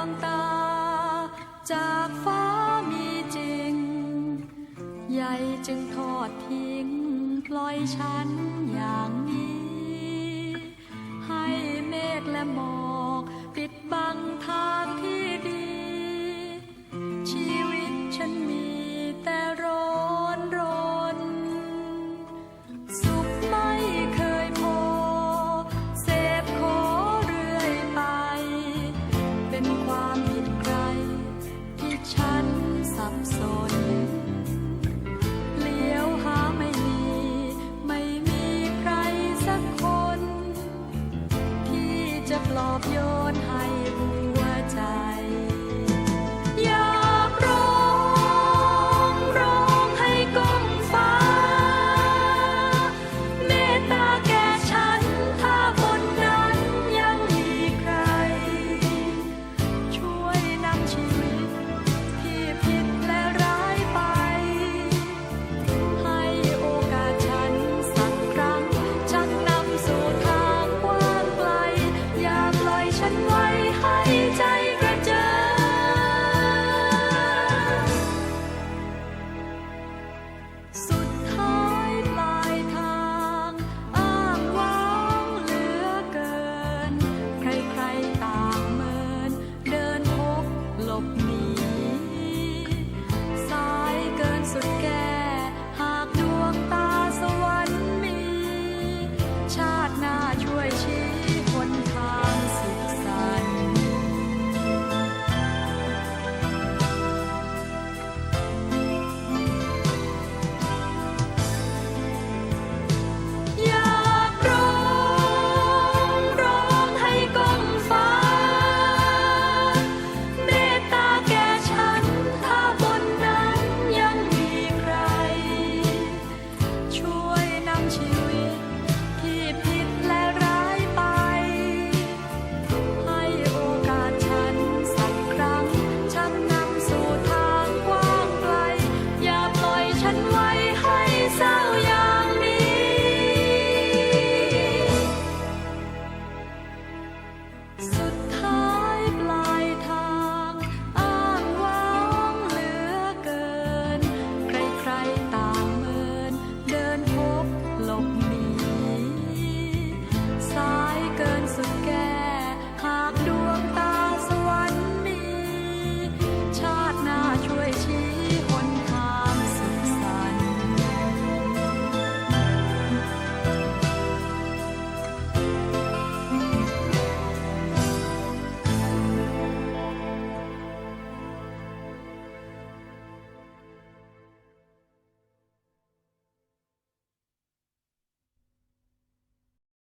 วงตา จากฟ้ามีจริง ใหญ่จึงทอดทิ้ง ปล่อยฉันอย่างนี้